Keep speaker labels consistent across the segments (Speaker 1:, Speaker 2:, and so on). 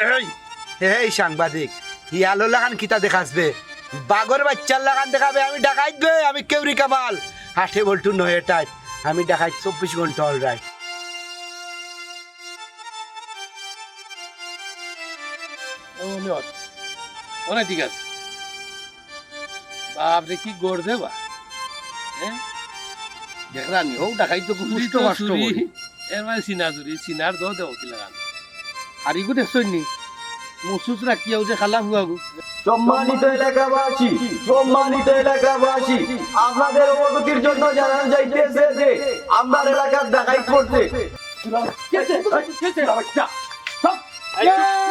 Speaker 1: এই এই সাংবাদিক ইয়ালো লাগান কিতা দেখাসবে? বাগর বাচ্চার লাগান দেখাবে আমি ডাকাইত বে আমি কেউরি কামাল। হাটে বলটু নয় টাইট আমি ডাকাইত চব্বিশ ঘণ্টা অল রাইট
Speaker 2: অনেক ঠিক আছে। বাপরে কি গড় দেবা হ্যাঁ? নি ও তো খুব কষ্ট এর মানে চিনার দো দেও কি লাগান হারিগু দেখছই নি মুসুস রাখিয়াও যে খালা হুয়াগু
Speaker 3: সম্মানিত এলাকাবাসী সম্মানিত এলাকাবাসী আপনাদের অবগতির জন্য জানানো যাইতেছে যে আমার এলাকার ডাকাই করতে
Speaker 4: আহ,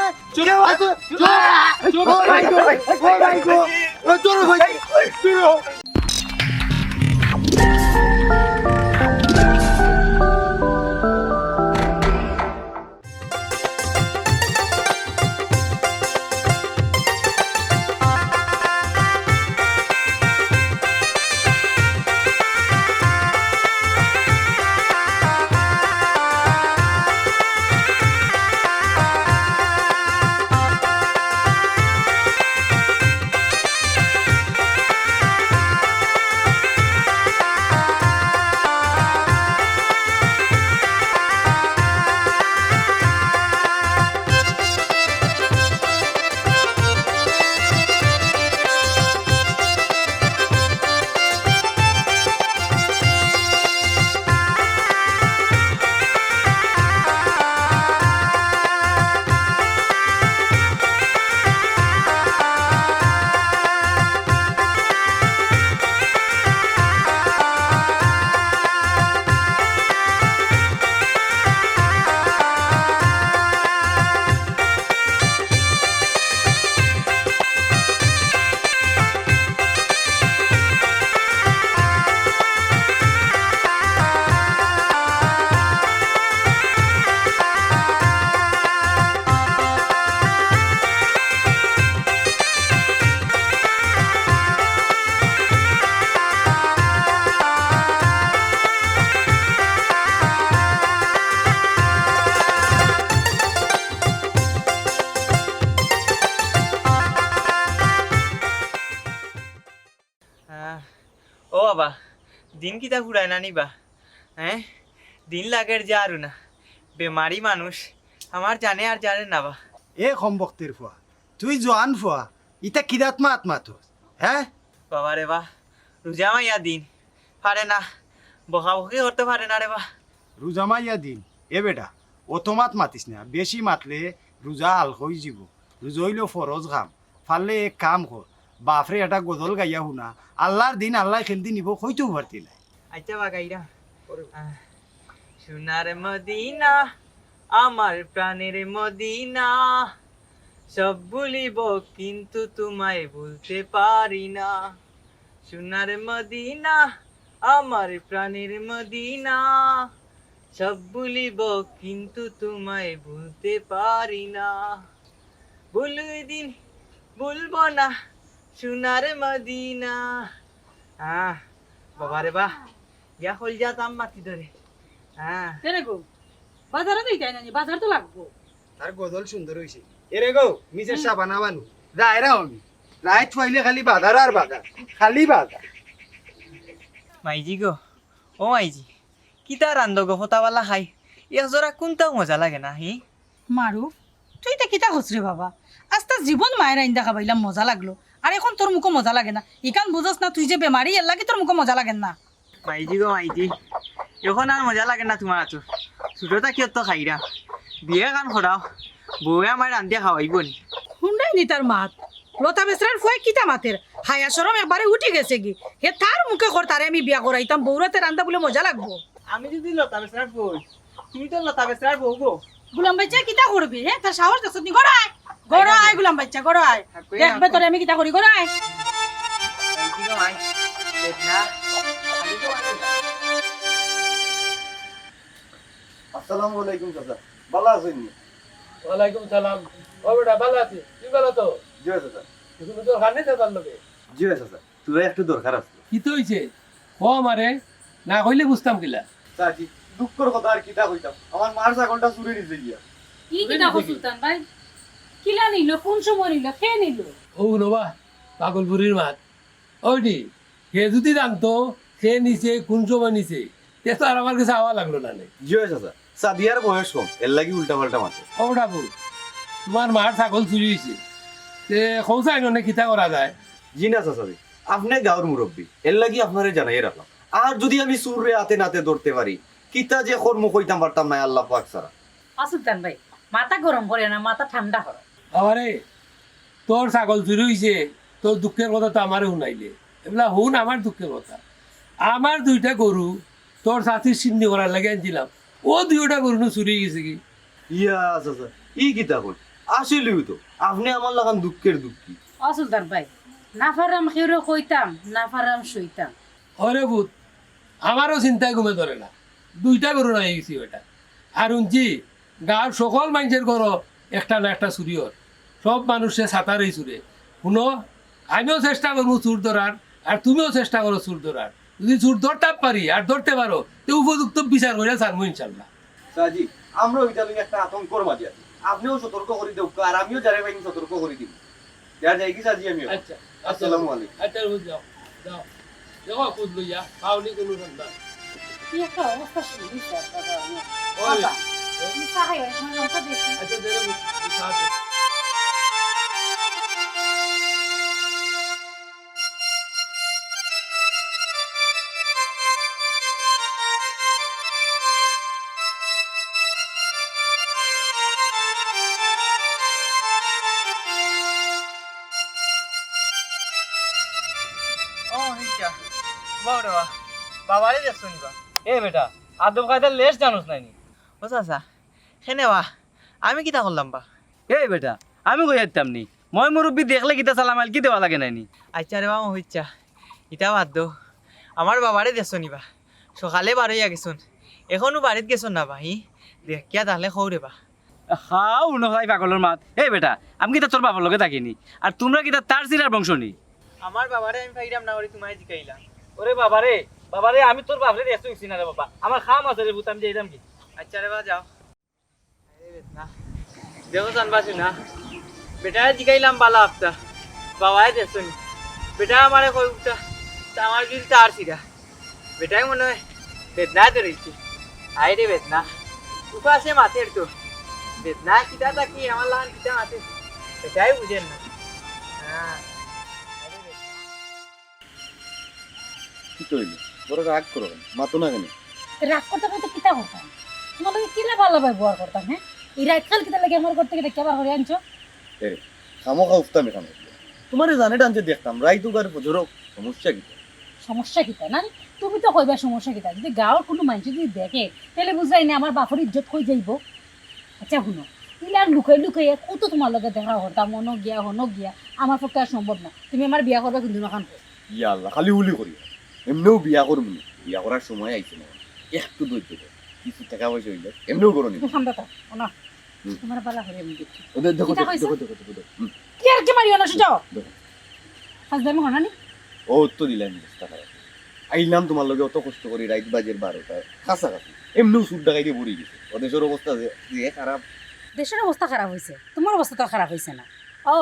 Speaker 4: কিতা ফুরায় না নিবা হ্যাঁ? দিন লাগের যা আর না বেমারি মানুষ আমার জানে আর জানে না বা।
Speaker 1: এ কম বক্তির ফুয়া তুই জোয়ান ফুয়া ইটা কিরাতমা আত্মা তো হ্যাঁ?
Speaker 4: বাবা রে বা রোজা মাইয়া দিন পারে না বকা বকি করতে পারে না রে বা।
Speaker 1: রোজা মাইয়া দিন এ বেটা অতমাত মাতিস না বেশি মাতলে রোজা হাল হয়ে যাব রোজা হইলেও ফরজ খাম ফাললে এক কাম কর বাপরে এটা গদল গাইয়া শুনা আল্লাহর দিন আল্লাহ খেলতে নিব হইতেও পারতি নাই।
Speaker 4: আচ্ছা বা গাইরা আহ, সোনার মদিনা আমার প্রাণের মদিনা। সব ভুলিব কিন্তু তোমায় ভুলতে পারি না। সোনার মদিনা আমার প্রাণের মদিনা। সব ভুলিব কিন্তু তোমায় ভুলতে পারি না। ভুলুই দিন ভুলবো না সোনার মদিনা। আহ বাবা রে বাহ। হল মাটি ধরে। হ্যাঁ।
Speaker 5: কেনে গো বাজারে তো যাই নানি বাজার তো লাগবো।
Speaker 1: তার গদল সুন্দর হয়েছে এরে গো মিসের সাবানা বানু। রায়রা আমি। রায় ছুয়াইলে খালি আর খালি বাধা
Speaker 4: মাইজি গো ও মাইজি কিতা রান্ধ গো হতাবালা কোনটাও মজা লাগে না হি?
Speaker 5: মারু তুই তা কিতা হসরে বাবা? আস্তে জীবন মায়ের আইন দেখা পাইলাম মজা লাগল। আর এখন তোর মুখো মজা লাগে না। ইকান বুঝস না তুই যে বেমারি এর লাগে তোর মুখো মজা লাগে না।
Speaker 4: মাইজি গো মাইজি। এখন আর মজা লাগে না তোমার আছো ছোটটা কিয় তো খাইরা বিয়ে গান করাও বউয়ে আমার রান্ধিয়া খাওয়াইব নি
Speaker 5: হুন্ডাই নি তার মাত? লতা বেসরার ফুয়াই কিতা মাতের হায়া সরম একবারে উঠি গেছে কি হে তার মুখে কর তারে আমি বিয়া করাইতাম বৌরাতে রান্দা বলে মজা লাগবো।
Speaker 4: আমি যদি লতা বেসরার বউ তুমি তো লতা বেসরার বউ গো।
Speaker 5: গুলাম বাচ্চা কিতা করবি হে? তার সাহস দেখছ নি গড়াই গড়াই গুলাম বাচ্চা গড়াই দেখবে তোরে আমি কিতা করি গড়াই
Speaker 3: আসসালামু আলাইকুম চাচা। ভালো আছেন?
Speaker 2: ওয়ালাইকুম সালাম। ও বেটা ভালো আছি। তুই ভালো তো?
Speaker 3: জি চাচা।
Speaker 2: তুমি তো খানে তার লগে
Speaker 3: জি চাচা। তুই একটু দরকার আছে।
Speaker 2: কি তো হইছে? ও আমারে না কইলে বুঝতাম কিলা।
Speaker 3: চাচি দুঃখর কথা আর কিতা কইতাম? আমার মার ছাগলটা চুরি নিছে গিয়া।
Speaker 5: কি কর সুলতান ভাই?
Speaker 6: কিলা নিল কোন সময় নিল কে নিল?
Speaker 2: ও নবা পাগলপুরীর মাত ওইটি সে যদি জানতো সে নিচে কোন সময় নিচে তে তো আর আমার কাছে আওয়া লাগল না নে।
Speaker 3: জি চাচা। সাদিয়ার বয়স কম এর লাগি উল্টা পাল্টা মাতে।
Speaker 2: ও ঠাকুর তোমার মার ছাগল চুরি হয়েছে তে খৌসাই নে খিতা করা যায়?
Speaker 3: জি না চাচা জি। আপনি গাঁর মুরব্বী এর লাগি আপনারে জানাই রাখলাম আর যদি আমি সুরে হাতে নাতে ধরতে পারি কিতা যে কর্ম কইতাম পারতাম না আল্লাহ পাক ছাড়া
Speaker 6: আসুলতান ভাই মাথা গরম করে না মাথা ঠান্ডা করো
Speaker 2: আরে তোর ছাগল চুরি হয়েছে তোর দুঃখের কথা তো আমারে শুনাইলে। এগুলা শুন আমার দুঃখের কথা। আমার দুইটা গরু তোর সাথী চিন্নি করার লাগে আনছিলাম। ও দুইটা গরু নো চুরি গেছে কি?
Speaker 3: ইয়া চাচা ই কিতা কই আসলেও তো আপনি আমার লাগান দুঃখের দুঃখী
Speaker 6: অসুলতান ভাই না পারাম কইতাম না পারাম সইতাম।
Speaker 2: অরে ভূত আমারও চিন্তায় ঘুমে ধরে না। দুইটা গরু নাই গেছি ওটা আর উঞ্চি গাঁর সকল মানুষের ঘর একটা না একটা চুরি হর সব মানুষে সাঁতারেই চুরে শুনো আমিও চেষ্টা করব চুর ধরার আর তুমিও চেষ্টা করো চুর ধরার যদি চুর ধরতে পারি আর ধরতে পারো তো উপযুক্ত বিচার করে ছাড়বো ইনশাল্লাহ।
Speaker 3: সাজি আমরা ওইটা লইয়া একটা আতঙ্কর মাঝে আছি আপনিও সতর্ক করে দেব আর আমিও যারে পাইনি সতর্ক করে দিব। যা যাই কি সাজি আমিও
Speaker 2: আচ্ছা
Speaker 3: আসসালামু আলাইকুম।
Speaker 2: আচ্ছা বুঝ যাও যাও। দেখো খুঁজ লইয়া পাওনি কোনো সন্ধান
Speaker 6: কি একটা অবস্থা শুরু হয়েছে আপনারা।
Speaker 2: আচ্ছা
Speaker 7: বেটা। আদব কায়দার লেস জানোস নাইনি।
Speaker 4: ও চাচা সেনে বা আমি কিতা করলাম বা?
Speaker 7: এই বেটা আমি কই যাইতাম নি? মই মুরব্বী দেখলে কিতা সালাম আল কি দেওয়া লাগে নাইনি?
Speaker 4: আচ্ছা রে বাবা হইচ্ছা ইটা বাদ দো আমার বাবারে দেখছ নিবা সকালে বার হইয়া গেছুন এখনও বাড়িত গেছুন না বা হি? দেখিয়া তাহলে খৌ রে বা।
Speaker 7: হাও উনসাই পাগলের মাত। এই বেটা আমি কিতা তোর বাবার লগে থাকিনি? আর তোমরা কিতা তার সিরার বংশ নি
Speaker 4: আমার বাবারে আমি ফাইরাম না করে তোমায় জিকাইলাম
Speaker 7: ওরে বাবারে বাবারে আমি তোর বাপরে দেখতে গেছি না রে বাবা। আমার খাম আছে রে ভূত আমি যাইতাম কি?
Speaker 4: আচ্ছা রে বা যাও। না। দেখো জানবাসি না। বেটারে জিকাইলাম বালা আপতা বাবাই দেখছ নি? বেটা আমারে কই উঠা আমার যদি তার সিরা বেটাই মনে হয় বেদনা ধরেছি আই রে বেদনা। উঠা আছে মাথের তো বেদনা কিটা থাকি আমার লাগান কিটা মাথে বেটাই বুঝেন না। হ্যাঁ।
Speaker 3: কি কইলি? বড় রাগ করো মাতো না কেন?
Speaker 6: রাগ করতে করতে কিতা করতাম? তোমার লগে কিলা ভালো ব্যবহার করতাম হ্যাঁ? এই রাত কাল কিতা লাগে আমার করতে গেলে কেবার করে আনছো?
Speaker 3: খামো খা উঠতাম এখানে। তোমারে জানে টানছে দেখতাম রাই তো গার ধরো সমস্যা কি?
Speaker 6: সমস্যা কিতা না তুমি তো কইবা সমস্যা কিতা যদি গাঁৱৰ কোনো মানুষ যদি দেখে তাহলে বুঝাই না আমার বাপর ইজ্জত কই যাইব? আচ্ছা শুনো আর লুকাই লুকাই কত তোমার লগে দেখা করতাম মনো গিয়া হনো গিয়া আমার পক্ষে সম্ভব না। তুমি আমার বিয়া করবা কিন্তু নখান
Speaker 3: ইয়া আল্লাহ খালি উলি করি এমনিও বিয়া করব না। বিয়া করার সময় আইছে না। একটু ধৈর্য ধর। কিছু টাকা পয়সা হইলে এমনিও করো নি।
Speaker 6: তুমি ঠান্ডা থাক না
Speaker 3: হুম।
Speaker 6: তোমার পালা করে আমি দেখছি।
Speaker 3: ওদের দেখো দেখো দেখো দেখো দেখো দেখো। হুম,
Speaker 6: কি আর কি মারিও না সুজাও
Speaker 3: দেখো।
Speaker 6: হাজদামি হনানি
Speaker 3: ও তো দিলাম দশ টাকা আইলাম তোমার লগে অত কষ্ট করি রাইত বাজের বারোটায় কাছাকাছি। এমনিও সুদ গেছে। অবস্থা যে যে খারাপ।
Speaker 6: দেশের অবস্থা খারাপ হয়েছে তোমার অবস্থা তো খারাপ হয়েছে না। ও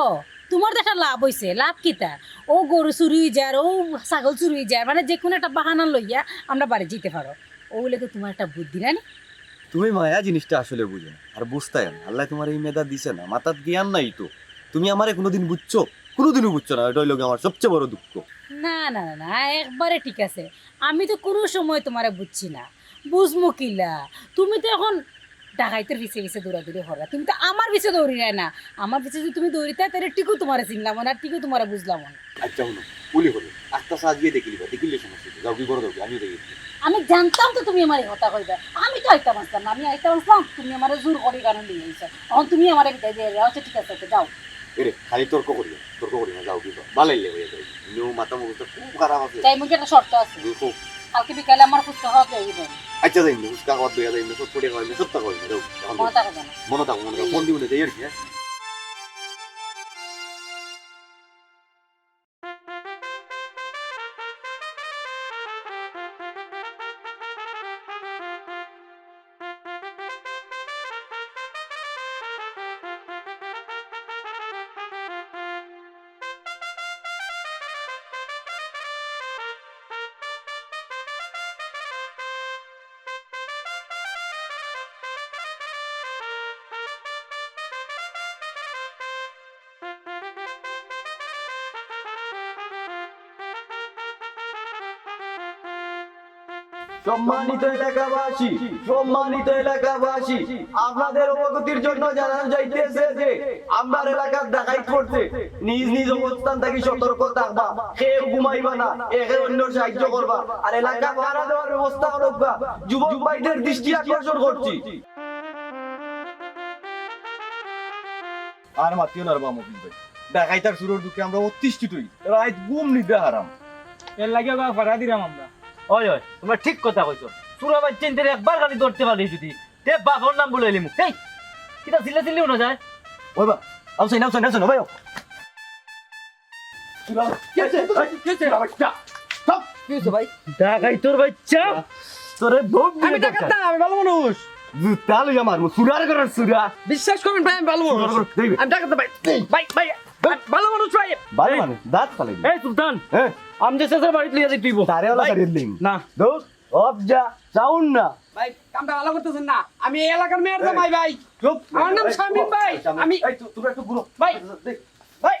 Speaker 6: তোমার তো একটা লাভ হয়েছে লাভ কিতা ও গরু চুরি হয়ে যায় ও ছাগল চুরি হয়ে যায় মানে যে কোনো একটা বাহানা লইয়া আমরা বাড়ি যেতে পারো। ওগুলো তো তোমার একটা বুদ্ধি না
Speaker 3: তুমি মায়া জিনিসটা আসলে বুঝো না আর বুঝতে না। আল্লাহ তোমার এই মেধা দিছে না মাথার জ্ঞান নাই তো। তুমি আমারে কোনোদিন বুঝছ? কোনোদিনও বুঝছ না হইল গিয়ে আমার সবচেয়ে বড় দুঃখ।
Speaker 6: না না না না একবারে ঠিক আছে। আমি তো কোনো সময় তোমারে বুঝছি না। বুঝমু কিলা? তুমি তো এখন ডাকাইতের পিছিয়ে পিছিয়ে দৌড়াদৌড়ি করা তুমি তো আমার পিছিয়ে দৌড়ি না। আমার পিছিয়ে যদি তুমি দৌড়িতে তাহলে টিকু তোমার চিনলাম না টিকু তোমার বুঝলাম না।
Speaker 3: আচ্ছা শুনো পুলি হলো। আস্তে সাজিয়ে দেখিলি বা দেখিলে সমস্যা যাও কি করো কি? আমিও দেখি
Speaker 6: আমি জানতাম তো তুমি আমার কথা কইবে আমি তো আইতাম আসতাম না আমি আইতাম আসলাম তুমি আমার জোর করে কারণ নিয়ে আইছো এখন তুমি আমার বিদায় দিয়ে যাও আচ্ছা ঠিক আছে আচ্ছা, যাও।
Speaker 3: এরে খালি তর্ক করি তর্ক করি না যাও কি হয়ে যাবে। নিউ মাথা মুখটা খুব খারাপ আছে।
Speaker 6: তাই মুখে একটা শর্ত আছে।
Speaker 3: খুব
Speaker 6: কালকে বিকালে আমার ফুচকা খাওয়া পেয়ে যাবেন
Speaker 3: আচ্ছা যাই না উস্কা খাওয়া না সত্তর টাকা হয় না সত্তর টাকা হয় না
Speaker 6: মনে থাকে
Speaker 3: মনে থাকো ফোন দিও না যাই আর কি সম্মানিত এলাকাবাসী সম্মানিত এলাকাবাসী আপনাদের অবগতির জন্য জানানো যাইতেছে যে আমার এলাকার ডাকাইত করছে নিজ নিজ অবস্থান থেকে সতর্ক থাকবা কেউ ঘুমাইবা না একে অন্য সাহায্য করবা। আর এলাকা ভাড়া দেওয়ার ব্যবস্থা করবা যুবক ভাইদের দৃষ্টি আকর্ষণ করছি। আর মাতিও না বাবা মফিজ ভাই। ডাকাইতার শুরুর দুঃখে আমরা অতিষ্ঠিত হই রাত ঘুম নিদ্রা হারাম।
Speaker 7: এর লাগে বা ভাড়া দিলাম আমরা। ওই ওই তোমরা ঠিক কথা কইছো। সুরা বাচ্চা ইন্টারে একবার খালি ধরতে পারি যদি। তে বাপর নাম বলে এলিমু। এই কিটা চিল্লা চিল্লিও না যায়?
Speaker 3: ওই বা নামসাই না ভাই?
Speaker 7: তোর
Speaker 3: তোরে
Speaker 8: ডাকাত না আমি ভালো মানুষ।
Speaker 3: জুতা লইয়া মারমু সুরার করার সুরা।
Speaker 8: বিশ্বাস করবেন ভাই আমি ভালো মানুষ। আমি ডাকাত ভাই। ভাই ভাই ভালো মানুষ ভাই।
Speaker 3: ভালো মানে দাঁত
Speaker 7: এই সুলতান।
Speaker 3: হ্যাঁ।
Speaker 7: আমি যে শেষের বাড়িতে লিয়ে যাই তুইব
Speaker 3: তারে ওলা কারিয়ে লিং
Speaker 7: না।
Speaker 3: দোস অফ যা সাউন্ড না।
Speaker 8: ভাই কামটা ভালো করতেছেন না। আমি এই এলাকার মেয়ের জামাই ভাই
Speaker 3: চুপ।
Speaker 8: আমার নাম শামীম ভাই। আমি-
Speaker 3: এই তুই একটু ঘুরো।
Speaker 8: ভাই। ভাই।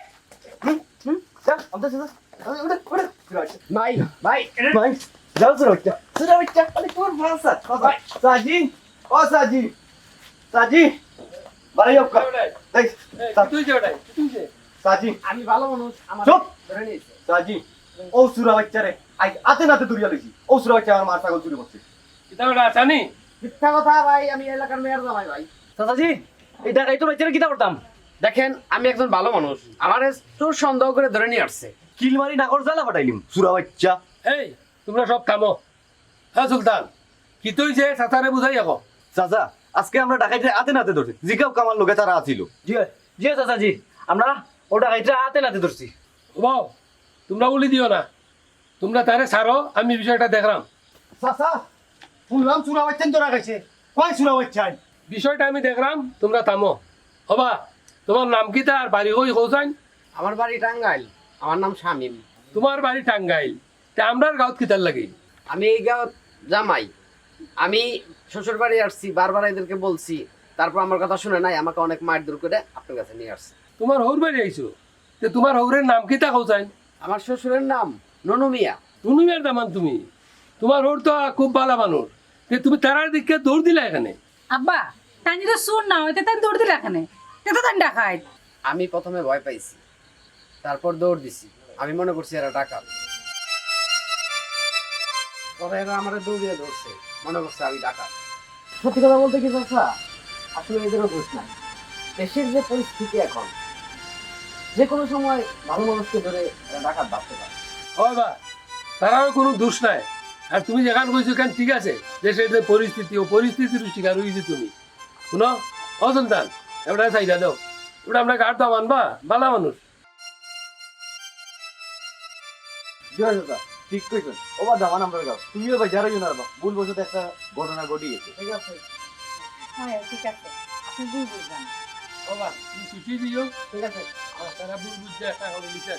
Speaker 3: যা আমতে যা ওটা ওটা
Speaker 8: ভাই ভাই।
Speaker 3: ভাই যাও সুরা বাচ্চা সুরা বাচ্চা আরে তোর ভাষা ভাই। সাজি ও সাজি সাজি বাড়ি হোক এই
Speaker 8: তুই যে ওটাই তুই যে।
Speaker 3: সাজি
Speaker 8: আমি ভালো মানুষ আমার
Speaker 3: চুপ। সাজি ও সুরা বাচ্চা রে আই আতে নাতে দূরিয়া লইছি। ও সুরা বাচ্চা আমার মার ছাগল চুরি করছে।
Speaker 8: কিতা জানি। মিথ্যা কথা ভাই আমি এলাকার মেয়ের জামাই ভাই।
Speaker 7: চাচাজি এই বাচ্চারা কিটা করতাম
Speaker 8: দেখেন আমি একজন ভালো মানুষ। আমার তোর সন্দেহ করে ধরে নিয়ে আসছে।
Speaker 3: কিলমারি নাগর জ্বালা পাঠাইলিম সুরা বাচ্চা।
Speaker 2: এই তোমরা সব থামো। হ্যাঁ সুলতান কি তুই যে সাঁতারে বুঝাই আকৌ?
Speaker 3: চাচা আজকে আমরা ডাকাইতে আতে নাতে ধরছি। জিগাও কামার লোকে তারা আছিল।
Speaker 7: জি। জি চাচাজি আমরা ও ডাকাইটা হাতে নাতে ধরছি।
Speaker 2: বাও তোমরা উলি দিও না। তোমরা তারে ছাড়ো আমি বিষয়টা দেখলাম।
Speaker 1: চাচা শুনলাম চুরা বাচ্চান তোরা গেছে। কয় চুরা বাচ্চান?
Speaker 2: বিষয়টা আমি দেখলাম তোমরা থামো। হবা তোমার নাম কি তার? বাড়ি কই কৌসাইন?
Speaker 8: আমার বাড়ি টাঙ্গাইল আমার নাম শামীম।
Speaker 2: তোমার বাড়ি টাঙ্গাইল। তা আমরার গাঁত কিতার লাগে?
Speaker 8: আমি এই গাঁৱত জামাই। আমি শ্বশুর বাড়ি আসছি বারবার এদেরকে বলছি তারপর আমার কথা শুনে নাই আমাকে অনেক মারধর করে আপনার কাছে নিয়ে আসছে।
Speaker 2: তোমার হৌর বাড়ি আইছো? তে তোমার হৌরের নাম কি তা কৌসাইন?
Speaker 8: আমার শ্বশুরের নাম ননু মিয়া।
Speaker 2: তুমি আর দামান তুমি? তোমার হৌর তো খুব ভালো মানুষ। তে তুমি তারার দিকে দৌড় দিলা এখানে?
Speaker 6: আব্বা তাই যদি শুন না হইতে তাই দৌড় দিলে এখানে। তাই ডাকাই
Speaker 8: আমি প্রথমে ভয় পাইছি তারপর দৌড় দিছি। আমি মনে করছি এরা ডাকাত। পরে এরা আমার দৌড়িয়ে ধরছে। মনে করছে আমি ডাকাত। সত্যি কথা বলতে কি চাচা? আসলে এদেরও দোষ নাই। দেশের যে পরিস্থিতি এখন যে কোনো সময় ভালো মানুষকে ধরে ডাকাত ভাবতে পারে।
Speaker 2: হয় বা তারাও কোনো দোষ নাই। আর তুমি যেখান কইছো কেন ঠিক আছে দেশের যে পরিস্থিতি ও পরিস্থিতির শিকার হয়েছে তুমি। শুনো ও সন্তান এবার চাইদা দাও। ওটা আমরা গাড় দাম আনবা বালা মানুষ।
Speaker 3: ঠিক কইছেন ও বা দামান আমরা গাও তুমিও ভাই যারা জানার বা ভুল বসতে একটা ঘটনা ঘটিয়েছে।
Speaker 8: ঠিক আছে।
Speaker 6: হ্যাঁ ঠিক আছে। আপনি দুই বুঝবেন।
Speaker 2: ও তুমি ছুটি দিও
Speaker 8: ঠিক আছে
Speaker 2: তারা ভুল বুঝছে একটা করে দিছে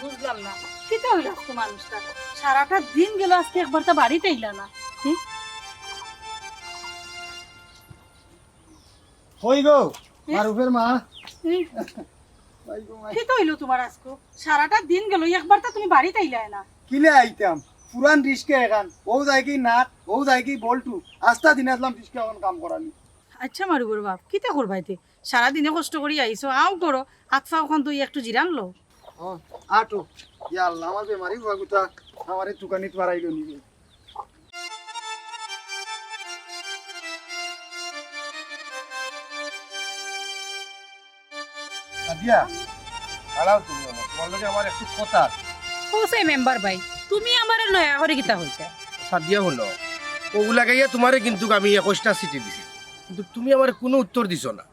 Speaker 6: বুঝলাম না কিতা হইল আজকে মানুষটা সারাটা দিন গেল আজকে একবার তো বাড়িতে এলা না
Speaker 1: হই গো মারুফের মা।
Speaker 6: কিতা হইল তোমার আজকে? সারাটা দিন গেল একবার তো তুমি বাড়িতে এলা না?
Speaker 1: কিলে আইতাম পুরান রিস্কে এখান। ও যায় কি নাট ও যায় কি বল্টু। আস্তা দিন আসলাম রিস্কে এখন কাম করানি
Speaker 6: আচ্ছা মারুবর বাপ কিতা করবাইতে সারাদিনে কষ্ট করি আইসো আও করো। হাত পা ওখান তুই একটু জিরান লো।
Speaker 1: আটো। ইয়া আল্লাহ আমার বেমারি বাগুতা আমারে তুকানিত মারাইলো নিবে
Speaker 8: দিয়া দাঁড়াও তুমি আমার তোমার লগে আমার একটু কথা
Speaker 6: হোসে মেম্বার ভাই? তুমি আমারে নয়া করে কিতা হইতা?
Speaker 8: সাদিয়া হলো। ওগুলা গাইয়া তোমারে কিন্তু আমি একুশটা সিটি দিছি। কিন্তু তুমি আমার কোনো উত্তর দিছো না।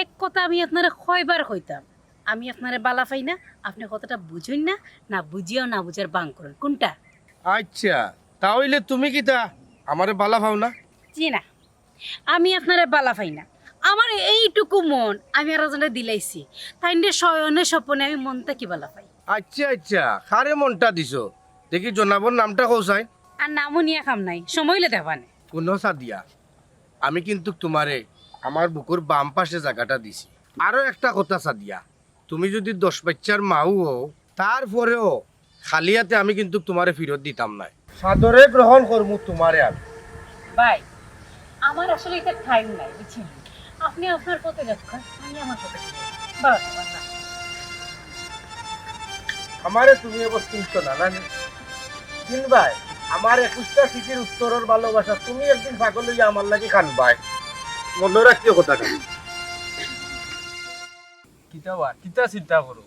Speaker 6: এক কথা আমি আপনারে কয়বার কইতাম আমি আপনারে বালা পাই না আপনি কথাটা বুঝুন না না বুঝিয়াও না বুঝার বাং করেন। কোনটা?
Speaker 8: আচ্ছা তাহলে তুমি কি তা আমারে বালা পাও না?
Speaker 6: জি না আমি আপনারে বালা পাই না। আমার এইটুকু মন আমি আর একজনে দিলাইছি তাই শয়নে স্বপনে আমি মনটা কি বালা পাই?
Speaker 8: আচ্ছা আচ্ছা খারে মনটা দিছো? দেখি জনাবর নামটা কৌসাই
Speaker 6: আর নামও নিয়ে খাম নাই সময়লে দেবানে
Speaker 8: কোনো সাদিয়া। আমি কিন্তু তোমারে আমার বুকুর বাম পাশে জায়গাটা দিছি। আরও একটা কথা সাদিয়া তুমি যদি দশ বাচ্চার মাও হও তারপরেও খালি হাতে আমি কিন্তু তোমারে ফেরত দিতাম না সাদরে গ্রহণ করমু তোমারে আমি।
Speaker 6: ভাই আমার আসলে এটা টাইম নাই বুঝছেন? আপনি আপনার পথে যাচ্ছেন আমি আমার পথে।
Speaker 8: আমারে তুমি এবার চিনছো না না দিন ভাই আমার একুশটা সিটির উত্তরের ভালোবাসা তুমি একদিন পাগল হইয়া আমার লাগে কানবাই মনে রাখিও কথাটা
Speaker 9: কিতা বা কিতা চিন্তা করো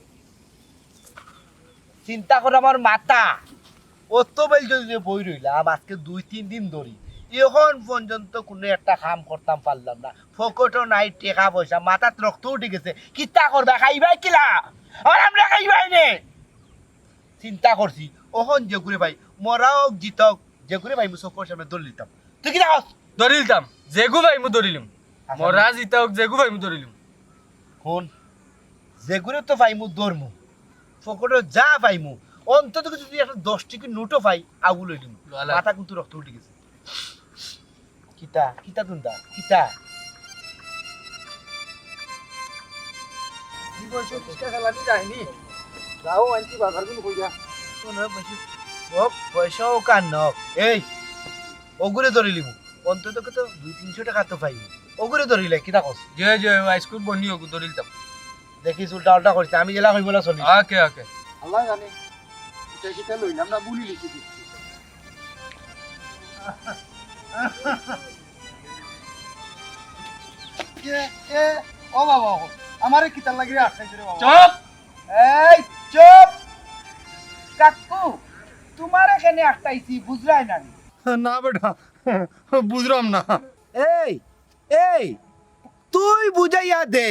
Speaker 10: চিন্তা করে আমার মাথা অত বেল যদি বই রইলাম আজকে দুই তিন দিন ধরি এখন পর্যন্ত কোনো একটা কাম করতাম পারলাম না। ফকটও নাই টেকা পয়সা মাথাত রক্ত উঠে গেছে। কিতা করবা খাইবাই কিলা? আর আমরা খাইবাই নে? চিন্তা করছি ওহন যে করে ভাই মরা হোক জিতক যে করে ভাই মুসফর সামনে দল দিতাম তুই কিনা হস
Speaker 9: ধরিলতাম জেগু ভাই মু ধরিলুম মরা জিতা হোক জেগু ভাই মু ধরিলুম
Speaker 10: কোন যেগুলো তো পাইমু দৌড়মু ফকটে যা পাইমু অন্তত কিছু যদি একটা দশ টিকি নোটও পাই আগুল
Speaker 9: লালা।
Speaker 10: মাথা কিন্তু রক্ত উঠে গেছে কিতা কিতা তুন্দা কিতা। যাও আনছি বাজার গুলো কইয়া পয়সাও কান নক এই ওগুরে ধরিলিমু অন্তত কত দুই তিনশো টাকা তো পাইমু ওগুরে ধরিলে কিতা কস?
Speaker 9: জয় জয় স্কুল বন্ধি হোক ধরিলতাম
Speaker 10: দেখিস উল্টা উল্টা করছে। আমি জেলা হইব না চলি
Speaker 9: ওকে ওকে
Speaker 10: আল্লাহ জানে। এটা লইলাম না বুলি লিখি দিচ্ছি ও বাবা আমারে কিতার লাগি আটকাইছে রে বাবা?
Speaker 9: চুপ!
Speaker 10: এই চুপ! কাকু! তোমার এখানে আটকাইছি বুঝলাই না
Speaker 1: না বেটা বুঝলাম না।
Speaker 10: এই এই তুই বুঝাইয়া দে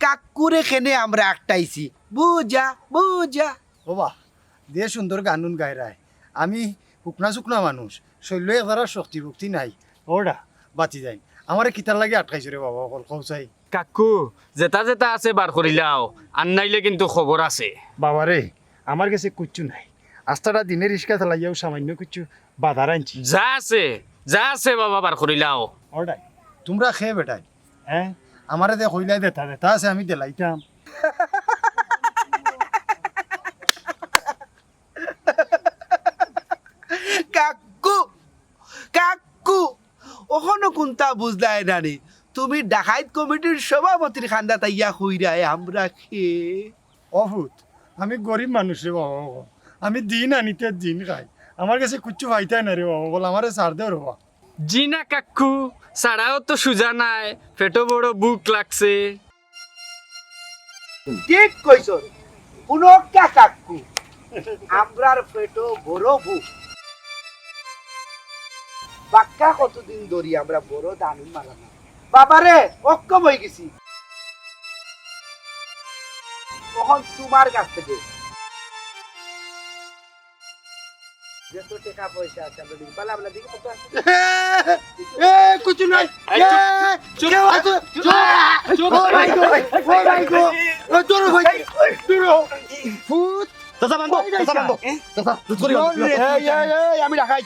Speaker 10: কাকুরে খেনে আমরা আটটাইছি বুঝা বুঝা।
Speaker 1: বাবা দিয়ে সুন্দর গানুন গায়রায় আমি শুকনা শুকনা মানুষ শৈল্য এবার শক্তি ভক্তি নাই। ওটা বাঁচি যাই। আমারে কিতার লাগে আটকাইছে রে বাবা অকল কৌচাই
Speaker 11: কাকু জেতা জেতা আছে বার করিলাও আর নাইলে কিন্তু খবর আছে।
Speaker 1: বাবারে আমার কাছে কুচ্ছু নাই। আস্তাটা দিনে রিক্সা চালাইয়াও সামান্য কুচ্ছু বাধার আনছি
Speaker 11: যা আছে যা আছে বাবা বার করিলাও
Speaker 1: ওটাই তোমরা খেয়ে বেটাই। হ্যাঁ? আমারে দে কইলাই দেতা দেতা আছে আমি দেলাইতাম।
Speaker 10: কাকু কাকু ওখানো কোনটা বুঝলাই নানি? তুমি ডাকাইত কমিটির সভাপতির খান্দা তাইয়া হইরায় আমরা খেয়ে
Speaker 1: অভূত আমি গরিব মানুষ রে বাবা। আমি দিন আনিতে দিন খাই। আমার কাছে কুচ্ছু পাইতাই না রে বাবা বল আমারে সার দেও রে বাবা।
Speaker 11: জি না কাকু সারাও তো সুজা নাই পেটো বড় বুক লাগছে।
Speaker 10: ঠিক কইছ কোন কাকু আমরার পেটো বড় বুক। বাক্কা কতদিন ধরি আমরা বড় দানুন মারা না। বাবারে অক্ষম হয়ে গেছি। তখন তোমার কাছ থেকে যত টাকা পয়সা আছে আমরা দিই পালা আমরা দিই কত আছে এ কিছু নাই। চুপ চুপ চুপ ভাই গো ভাই গো তোর ভাই তোর ফুট।
Speaker 1: চাচা বান্ধব চাচা বান্ধব। চাচা দুধ করি
Speaker 10: এই এই এই আমি ডাকাই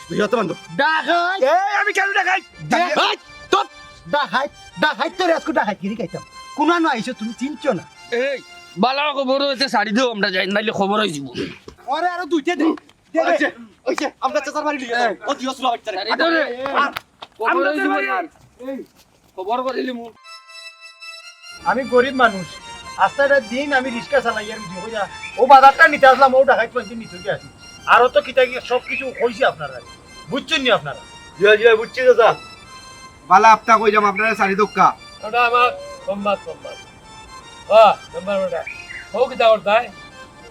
Speaker 10: এই আমি কেন ডাকাই
Speaker 1: ডাকাই তোর ডাকাই ডাকাই তোর আজকে ডাকাই কিরি খাইতাম কোনা না আইছো তুমি চিনছো না?
Speaker 11: এই বালা খবর হয়েছে সারি দিও আমরা যাই নাইলে খবর হয়ে যাব।
Speaker 1: ওরে আরও দুইটা দে। ওইছে ওইছে আমরা চাচার বাড়ি ও দিও
Speaker 11: সারি খবর
Speaker 1: আমি গরিব মানুষ। আস্তাটা দিন আমি রিক্সা চালাই আর বুঝি হইয়া। ও বাজারটা নিতে আসলাম ও ডাকাই পয়সা নিতে গিয়ে আসি। আরও তো কিতা গিয়ে সব কিছু কইছে আপনারা। বুঝছেন নি আপনারা?
Speaker 10: জয় জয় বুঝছি দাদা বালা আপনা কই যাম? আপনারা সারি দক্কা।
Speaker 2: ওটা আমার সম্মাদ সম্মাদ হ্যাঁ সম্মান ওটা। হোক করতাই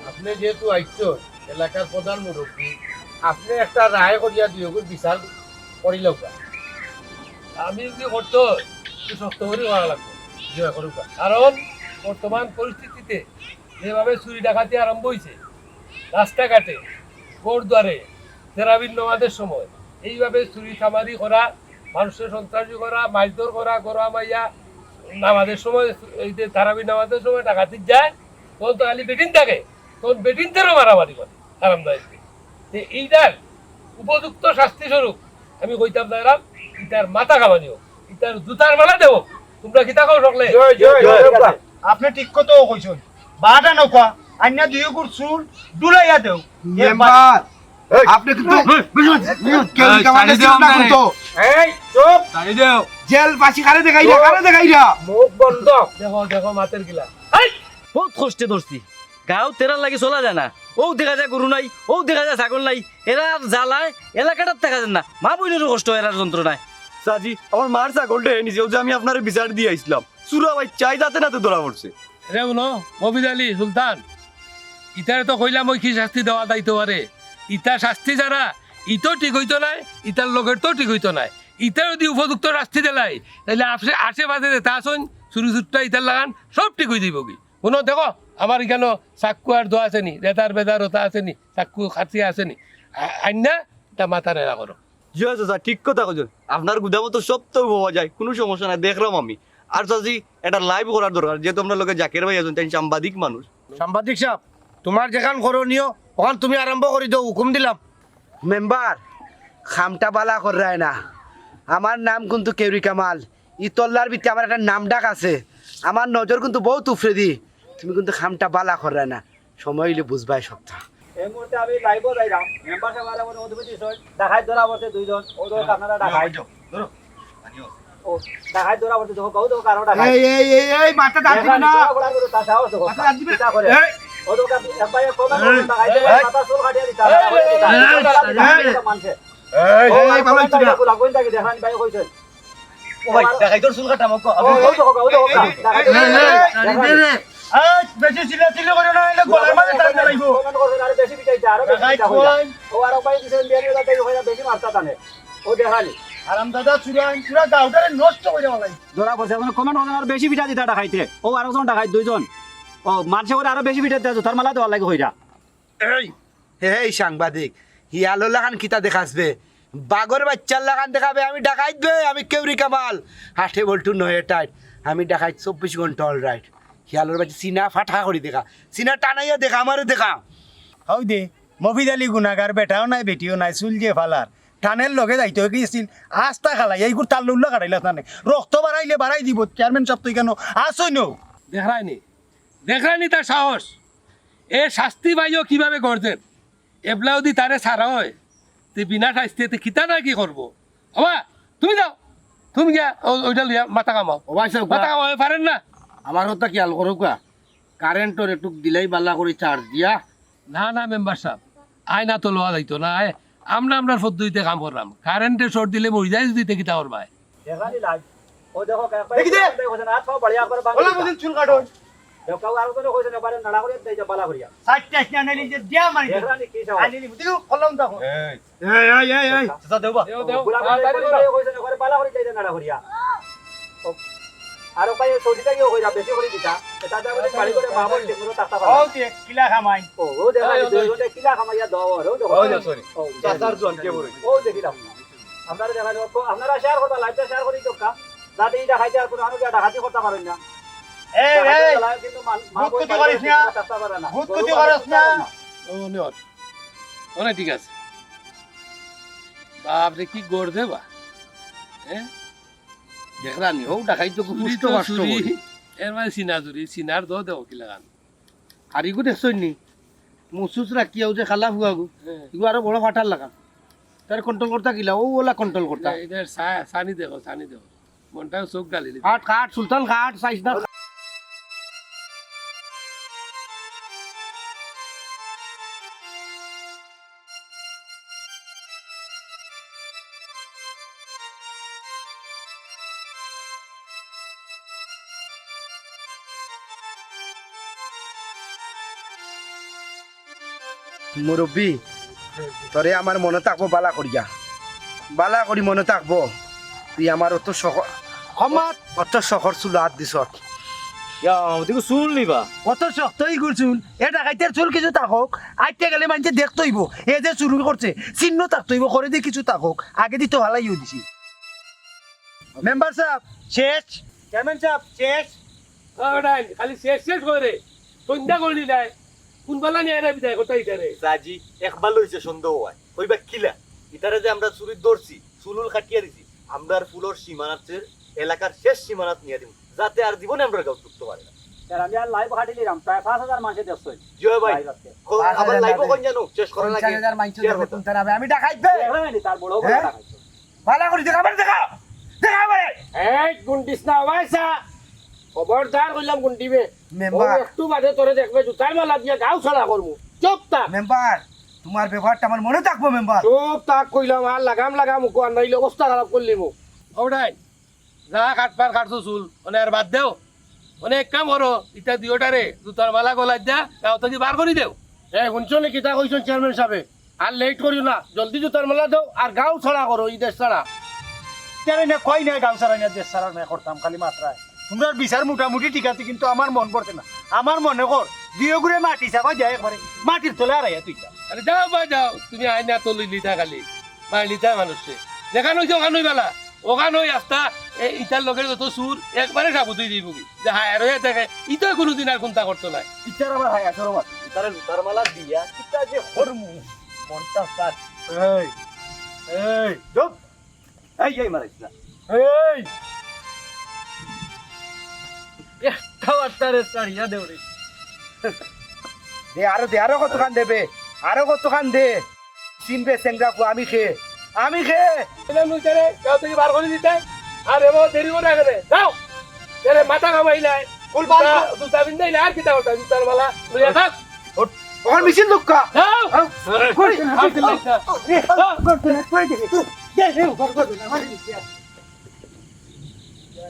Speaker 2: আপনি যেহেতু আইছো এলাকার প্রধান মুরব্বী, আপনি একটা রায় করিয়া দিও বিচার করিল আমি যদি করতো শক্ত করে করা লাগবে জয় করুক। কারণ, বর্তমান পরিস্থিতিতে যেভাবে চুরি ডাকাতি আরম্ভ হয়েছে রাস্তাঘাটে গোরদ্বারে তেরাবিন নমাজের সময়, এইভাবে চুরি চামারি করা, মানুষের সন্ত্রাসী করা, মারধর করা গড়া মাইয়া, নামাজের সময়, এই যে তারাবি নামাজের সময় ডাকাতি যায়, তখন তো খালি বেটিন থাকে, তখন বেটিন বেটিনদেরও মারামারি করে। আরামদায়ক। এইটার উপযুক্ত শাস্তি স্বরূপ। আমি কইতাম দাঁড়াম ইটার মাথা কামানি হোক ইটার জুতার মালা দেব। তোমরা কিতা খাও সকলে?
Speaker 1: আপনি ঠিক কত কইছেন। বাটা নৌকা আন্যা দুই দেও।
Speaker 8: মেম্বার আপনি কিন্তু
Speaker 1: চুপ।
Speaker 2: চালি দেও।
Speaker 8: জেল ফাঁসি কারে দেখাই রা কারে দেখাই রা
Speaker 1: মুখ বন্ধ।
Speaker 2: দেখো দেখো মাতের গিলা।
Speaker 7: বহুত কষ্টে ধরছি। গাঁও তেরার লাগে চলা যায় না। ও দেখা যায় গরু নাই ও দেখা যায় ছাগল নাই এরা জ্বালায় এলাকাটার দেখা যায় না। মা বইনেরও কষ্ট এরার যন্ত্রণায়
Speaker 3: সাজি আমার মার ছাগলটা নিজে যে আমি আপনার বিচার দিয়ে আইছিলাম সুরা ভাই চাই যাতে না তো ধরা পড়ছে
Speaker 2: রে শুনো মবিদ আলী সুলতান ইতারে তো কইলাম ওই কি শাস্তি দেওয়া দায়িত্ব পারে ইটা শাস্তি যারা ইতো ঠিক হইতো নাই ইটার লগের তো ঠিক হইতো নাই। ইটার যদি উপযুক্ত শাস্তি দেলাই তাহলে আশে আশেপাশে যেটা আসুন চুরি চুরটা ইটার লাগান সব ঠিক হয়ে দিব কি শুনো দেখো আমার এখানে চাক্কু আর দোয়া আছে নি? রেতার বেদার ওটা আছে নি? চাক্কু খাচি আছে নি? আইনা তা মাথা নেড়া করো
Speaker 3: জি ঠিক কথা কইছেন আপনার গুদামো তো সব তো পাওয়া যায় কোনো সমস্যা নাই দেখলাম আমি। আর চাচি এটা লাইভ করার দরকার যেহেতু আমরা লোকে জাকির ভাই আছেন তাই সাংবাদিক মানুষ
Speaker 8: সাংবাদিক সাহেব তোমার যেখান করণীয় ওখান তুমি আরম্ভ করে দাও হুকুম দিলাম।
Speaker 10: মেম্বার খামটা বালা করায় না। আমার নাম কিন্তু কেউরি কামাল ইতল্লার ভিত্তি আমার একটা নাম ডাক আছে। আমার নজর কিন্তু বহুত উফরে দি তুমি কিন্তু খামটা বালা করায় না। সময় হইলে বুঝবাই সপ্তাহ
Speaker 12: এই মুহূর্তে আমি লাইভও যাইলাম মেম্বার সাহেব আর আমার অধিপতি সই ডাকাই ধরা পড়ছে দুইজন। ও ধরা দেখো কও দেখো কারও ডাকাই
Speaker 1: এই এই এই এই মাথা দাঁত দিবি না।
Speaker 12: তার সাহস দেখো।
Speaker 1: মাথা দাঁত দিবি।
Speaker 12: চিন্তা করে।
Speaker 1: এই।
Speaker 12: ও একবার কমে ডাকাই দেবে মাথা চুল কাটিয়ে দিতা মানছে
Speaker 1: এই। এই। ভালো হচ্ছে না।
Speaker 12: লাগবেন তাকে দেখানি ভাই কইছে
Speaker 3: ও ভাই দেখাই তোর চুল কাটা মক
Speaker 12: ও দেখো দেখো
Speaker 1: এই বেশি চিল্লা চিল্লি করে না এলে গলার মাঝে টান লাগাইবো
Speaker 12: আরও বেশি পিটাইতে আরও বেশি
Speaker 1: দেখাই
Speaker 12: পিটা হইলা।
Speaker 1: কোন
Speaker 12: ও আরও পাই দিছে বিয়ারি দাদা হইলা বেশি মারতা টানে ও দেখালি।
Speaker 1: আরাম দাদা চুরান চুরা গাউটারে নষ্ট করে বলাই
Speaker 7: ধরা পড়ছে এখন কমেন্ট করছেন আর বেশি পিঠা দিতা ডাকাইতে ও আরও জন ডাকাই দুইজন। ও মানুষে করে আরও বেশি পিঠা দেয় তার মালা দেওয়ার লাগে হইরা।
Speaker 10: এই এই সাংবাদিক হিয়ালো লাগান কিতা দেখাসবে? বাগর বাচ্চার লাগান দেখাবে আমি ডাকাইত আমি কেউরি কামাল হাটে বলটু নয় টাইট আমি ডাকাইত চব্বিশ ঘণ্টা অল রাইট হিয়ালোর বাচ্চা সিনা ফাটা করি দেখা। সিনা টানাইয়া দেখা আমারে দেখা।
Speaker 1: হাউ দে মফিদ আলী গুনাগার বেটাও নাই বেটিও নাই চুল যে ফালার টানের লগে যাইতে হয়ে গিয়েছিল আস্তা খালাই এইগুলো তার উল্লা কাটাইলা টানে রক্ত বাড়াইলে বাড়াই দিব চেয়ারম্যান সব তুই কেন? আসই নো?
Speaker 2: দেখরানি দেখরানি তার সাহস। এ শাস্তি পাইও কীভাবে করতেন এবলা দি তারে ছাড়া হয়। তে বিনা শাস্তিতে কিতা না কি করব হবা তুমি যাও। তুমি গিয়া ওইটা লিয়া মাথা কামাও। মাথা কামাও পারেন না।
Speaker 8: আমার কথা খেয়াল করো কা কারেন্টর একটু দিলাই বাল্লা করে চার্জ দিয়া।
Speaker 2: না না মেম্বার সাহেব। আয়না তো লওয়া যাইতো না আয়, আমরা আপনার পদ্ধতিতে কাম করলাম। কারেন্টে শর্ট দিলে মরি যায় যদি তে কিতা করবাই
Speaker 12: দেখালি লাগ ও দেখো
Speaker 1: দেখি দে।
Speaker 12: বড়িয়া করে বাংলা
Speaker 1: বুঝিন চুল কাটো।
Speaker 12: দেখো আরও তো কইছে না বারে নাড়া করে দেই বালা করিয়া
Speaker 1: যে দিয়া মারি
Speaker 12: কি চাও।
Speaker 1: কলম দেখো। এই। এই এই এই চাচা দেবা
Speaker 2: দেও দেও
Speaker 12: বুলা
Speaker 2: তাড়াতাড়ি
Speaker 12: কইছে না করে বালা করে দেই নাড়া করিয়া ও, আরও পাই সৌদিটা কি কইরা বেশি করে দিতা এটা দা বাড়ি করে বাবর টেকুনো তাতা
Speaker 1: ও তে কিলা খামাই।
Speaker 12: ও ও দেখালি দুই ঘণ্টা কিলা খামাইয়া দাও ও দেখো
Speaker 1: ও সরি চাচার জন কে বলে
Speaker 12: ও দেখিলাম আপনারা দেখালি আপনারা শেয়ার করবা লাইভটা শেয়ার করি তো যাতে এটা খাইতে আর কোনো আনো ডাকাতি করতে পারেন না।
Speaker 1: এই এই।
Speaker 12: কিন্তু মা
Speaker 1: ভূত কুতি করিস না।
Speaker 12: চেষ্টা করে না।
Speaker 1: ভূত কুতি করিস না।
Speaker 2: ও নিয়ত। অনেক ঠিক আছে। বাপরে কি গড় দেবা হ্যাঁ
Speaker 8: দেখরানি হোক ডাকাই তো
Speaker 2: চুরি
Speaker 8: কষ্ট করি।
Speaker 2: এর মানে চিনা চুরি চিনার দো দেও কি লাগান
Speaker 8: হারিগু দেখছই নি। মুসুস রাখিয়াও যে খালা ফুয়াগু ইগু আরও বড় ফাটার লাগা। তার কন্ট্রোল করতা কিলা? ও ওলা কন্ট্রোল করতা
Speaker 2: এটা সানি দেখো সানি দেখো। মনটা চোখ গালি দিবে।
Speaker 8: কাট কাট সুলতান কাট সাইজ না।
Speaker 10: মুরব্বী তোরে আমার মনে থাকব বালা করিয়া বালা করি মনে থাকব। তুই আমার অত শহর আমার অত শহর চুল হাত দিছ।
Speaker 7: তুই চুল নিবা।
Speaker 1: কত শক্তই গুরছুন এ ডাকাইতের চুল কিছু থাকক। আইতে গেলে মানুষে দেখতইব এ যে চুরি করছে চিহ্ন থাকতইব করে দিয়ে কিছু থাকক। আগে দিতে ভালাইও দিছি। মেম্বার সাহেব শেষ। চেয়ারম্যান সাহেব শেষ।
Speaker 2: খালি শেষ শেষ করে সন্ধ্যা করলি নাই। কোন বেলা নিয়ে না বিদায় কথা ইটারে?
Speaker 3: সাজি একবার লইছে সন্দেহ হয়। কইবা কিলা? ইতারে যে আমরা চুরি ধরছি চুলুল খাটিয়া দিছি আমরা ফুলর সীমানাতের এলাকার শেষ সীমানাত নিয়ে দিব যাতে আর জীবনে আমরা গাও তুলতে পারে না।
Speaker 7: আমি আর লাইভ হাঁটি দিলাম প্রায় পাঁচ হাজার মানুষের দেখছ।
Speaker 1: জয় ভাই। আবার লাইভ কোন জানো শেষ করার লাগে।
Speaker 10: হাজার মাইনছো দেখবে তুমি তারা আমি ডাকাইত বে
Speaker 7: তার বড়
Speaker 10: হ্যাঁ? ভালো করে দেখা মানে দেখা। দেখা মানে
Speaker 8: এই গুন্ডিস না ভাইসা খবরদার কইলাম গুন্ডিবে।
Speaker 10: মেম্বার
Speaker 8: একটু বাদে তোরে দেখবে জুতাই মালা দিয়ে গাও ছাড়া করব। চুপ থাক।
Speaker 10: মেম্বার তোমার ব্যবহারটা আমার মনে থাকব মেম্বার
Speaker 8: চুপ থাক কইলাম আর লাগাম লাগাম মুখ আর নাইলে অবস্থা খারাপ করলি মুখ
Speaker 2: ওটাই। যা কাটবার কাটছো চুল মানে আর বাদ দেও। এক কাম করো ইটা দিওটারে জুতার মালা গলাই দিয়া গাও থেকে বার করে দেও।
Speaker 8: এ শুনছো নি কিতা কইছেন চেয়ারম্যান সাহেব। আর লেট করিও না জলদি জুতার মালা দাও আর গাও ছাড়া করো এই দেশ ছাড়া।
Speaker 1: তারে না কই না গাঁও সারা না দেশ সারা না করতাম খালি মাত্রায়। তোমরা বিচার মোটামুটি ঠিক আছে কিন্তু আমার মন পড়তে না। আমার মনে কর দিয়ে ঘুরে মাটি চাপা যায় একবারে। মাটির তলে আর তুই
Speaker 2: আরে যাও বা যাও। তুমি আইনা তো লিতা খালি। মাই লিতা মানুষে। দেখানো হইছে ওখান বেলা। ওখান আস্তা এই ইটার লোকের যত সুর একবারে সাবুতুই দিব। কি যে হায় আর হয়ে থাকে ইতো কোনোদিন আর কোনটা করতো নাই
Speaker 1: ইচ্ছার আমার হাই আসর আমার তারে লুতার মালা দিয়া কিতা যে হরমু। মনটা সাত এই এই চুপ এই এই মারাইছ না। এই
Speaker 7: একটা বার্তারে চাড়িয়া দেও রে।
Speaker 10: দে আরও দে আরও কতখান দেবে আরও কতখান দে। চিনবে সেংরা আমি খেয়ে আমি
Speaker 2: এলাম লুইতারে গাও থেকে বার করে দিতে। আর এমন দেরি করে গেলে যাও। এরে মাথা কামাইলাই
Speaker 1: ফুল বাল।
Speaker 2: জুতা বিন্দাইলে আর কিতা করতা জুতার মালা লইয়া থাক।
Speaker 10: ওখান মিছিল লুকা
Speaker 2: যাও।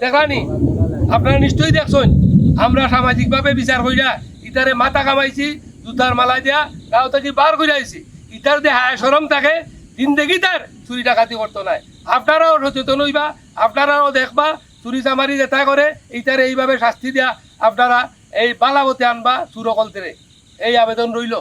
Speaker 2: দেখানি আপনারা নিশ্চয়ই দেখছেন, আমরা সামাজিকভাবে বিচার কইরা ইতারে মাথা কামাইছি, জুতার মালা দিয়া, গাঁও থেকে বার করে আইছি। ইতার হায় সরম থাকে, জিন্দেগি তার, চুরি ডাকাতি করতো নাই। আপনারাও সচেতন হইবা, আপনারাও দেখবা, চুরি চামারি যেটা করে, ইতারে এইভাবে শাস্তি দিয়া আপনারা এই বালাবতে আনবা, চুরকলতেরে। এই আবেদন রইল।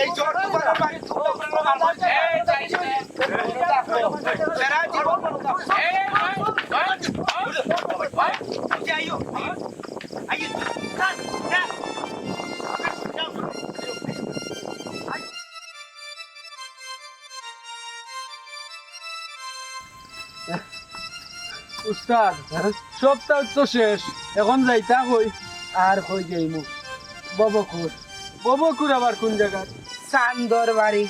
Speaker 10: এই জোর
Speaker 7: উস্তাদ সপ্তাহ তো শেষ। এখন যাইতা কই?
Speaker 10: আর কই যাইমু?
Speaker 7: ববকুর ববকুর আবার কোন জায়গা
Speaker 10: চান্দর বাড়ি।